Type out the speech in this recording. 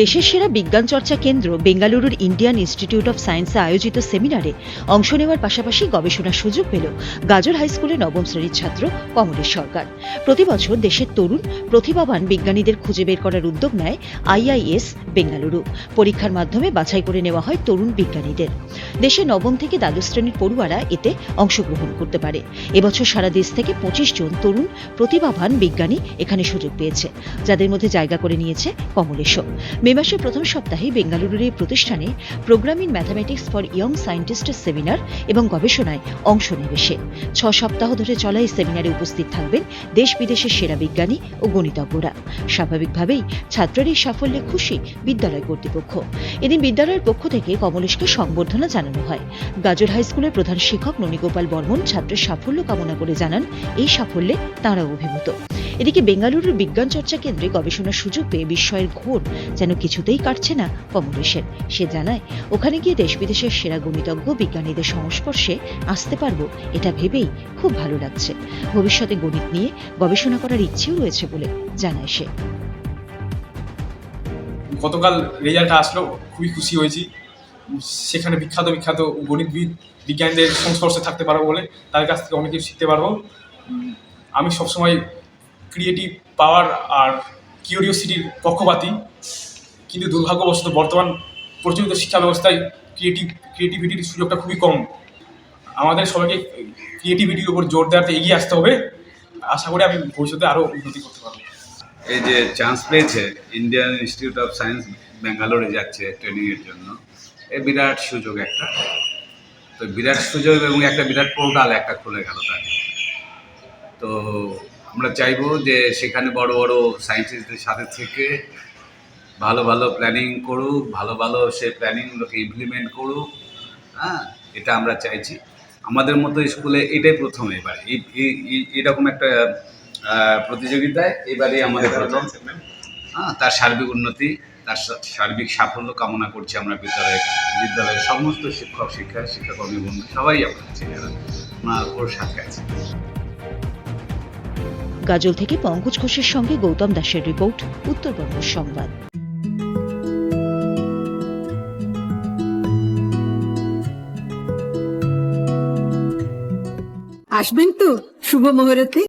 দেশের সেরা বিজ্ঞান চর্চা কেন্দ্র বেঙ্গালুরুর ইন্ডিয়ান ইনস্টিটিউট অফ সায়েন্সে আয়োজিত সেমিনারে অংশ নেওয়ার পাশাপাশি গবেষণার সুযোগ পেল গাজল হাই স্কুলের নবম শ্রেণির ছাত্র কমলেশ সরকার। প্রতি বছর দেশের তরুণ, প্রতিভাবান বিজ্ঞানীদের খুঁজে বের করার উদ্যোগ নেয় আইআইএস বেঙ্গালুরু। পরীক্ষার মাধ্যমে বাছাই করে নেওয়া হয় তরুণ বিজ্ঞানীদের। দেশের নবম থেকে দ্বাদশ শ্রেণির পড়ুয়ারা এতে অংশগ্রহণ করতে পারে। এবছর সারা দেশ থেকে পঁচিশ জন তরুণ, প্রতিভাবান বিজ্ঞানী এখানে সুযোগ পেয়েছে, যাদের মধ্যে জায়গা করে নিয়েছে কমলেশও মে মাসের প্রথম সপ্তাহে বেঙ্গালুরুর এই প্রতিষ্ঠানে প্রোগ্রাম ম্যাথামেটিক্স ফর ইয়ং সায়েন্টিস্টের সেমিনার এবং গবেষণায় অংশ নেবে সে। ছ সপ্তাহ ধরে চলা এই সেমিনারে উপস্থিত থাকবেন দেশ বিদেশের সেরা বিজ্ঞানী ও গণিতজ্ঞরা। স্বাভাবিকভাবেই ছাত্রের এই সাফল্যে খুশি বিদ্যালয় কর্তৃপক্ষ। এদিন বিদ্যালয়ের পক্ষ থেকে কমলেশকে সংবর্ধনা জানানো হয়। গাজর হাই স্কুলের প্রধান শিক্ষক ননীগোপাল বর্মন ছাত্রের সাফল্য কামনা করে জানান, এই সাফল্যে তাঁরা অভিভূত। এদিকে বেঙ্গালুরুর বিজ্ঞান চর্চা কেন্দ্রে গবেষণার সুযোগ পেয়ে বিস্ময়ের ঘোর যেন কিছুতেই কাটছে না কমলেশের। সে জানায়, ওখানে গিয়ে দেশ বিদেশের সেরা গণিতজ্ঞ বিজ্ঞানীদের সংস্পর্শে আসতে পারব, এটা ভেবেই খুব ভালো লাগছে। ভবিষ্যতে গণিত নিয়ে গবেষণা করার ইচ্ছেও রয়েছে বলে জানায় সে। গতকাল রেজাল্টটা আসলো, খুবই খুশি হয়েছি। সেখানে বিখ্যাত বিখ্যাত গণিতবিদ বিজ্ঞানীদের সংস্পর্শে থাকতে পারব বলে তাদের কাছ থেকে অনেক কিছু শিখতে পারব। আমি সবসময় ক্রিয়েটিভ পাওয়ার আর কিউরিওসিটির পক্ষপাতী। কিন্তু দুর্ভাগ্যবশত বর্তমান প্রচলিত শিক্ষা ব্যবস্থায় ক্রিয়েটিভ ক্রিয়েটিভিটির সুযোগটা খুবই কম। আমাদের সবাইকে ক্রিয়েটিভিটির উপর জোর দেওয়াতে এগিয়ে আসতে হবে। আশা করি আমি ভবিষ্যতে আরও উন্নতি করতে পারব। এই যে চান্স পেয়েছে ইন্ডিয়ান ইনস্টিটিউট অফ সায়েন্স ব্যাঙ্গালোরে যাচ্ছে ট্রেনিংয়ের জন্য। এ বিরাট সুযোগ একটা। তো বিরাট সুযোগ এবং একটা বিরাট পোর্টাল একটা খুলে গেল তাকে। তো আমরা চাইব যে সেখানে বড় বড় সায়েন্টিস্টদের সাথে থেকে ভালো ভালো প্ল্যানিং করুক ভালো ভালো সে প্ল্যানিংগুলোকে ইমপ্লিমেন্ট করুক হ্যাঁ এটা আমরা চাইছি। আমাদের মতো স্কুলে এটাই প্রথম এবার। এরকম একটা প্রতিযোগিতায় এবারে আমাদের প্রথম। হ্যাঁ তার সার্বিক উন্নতি তার সার্বিক সাফল্য কামনা করছি আমরা বিদ্যালয়ে বিদ্যালয়ের সমস্ত শিক্ষক শিক্ষা শিক্ষাকর্মী বন্ধু সবাই আমরা ওর সাথে আছে। গাজল থেকে পঙ্কজ ঘোষের সঙ্গে গৌতম দাসের রিপোর্ট উত্তরবঙ্গ সংবাদ। আসবেন তো শুভ মুহূর্তে।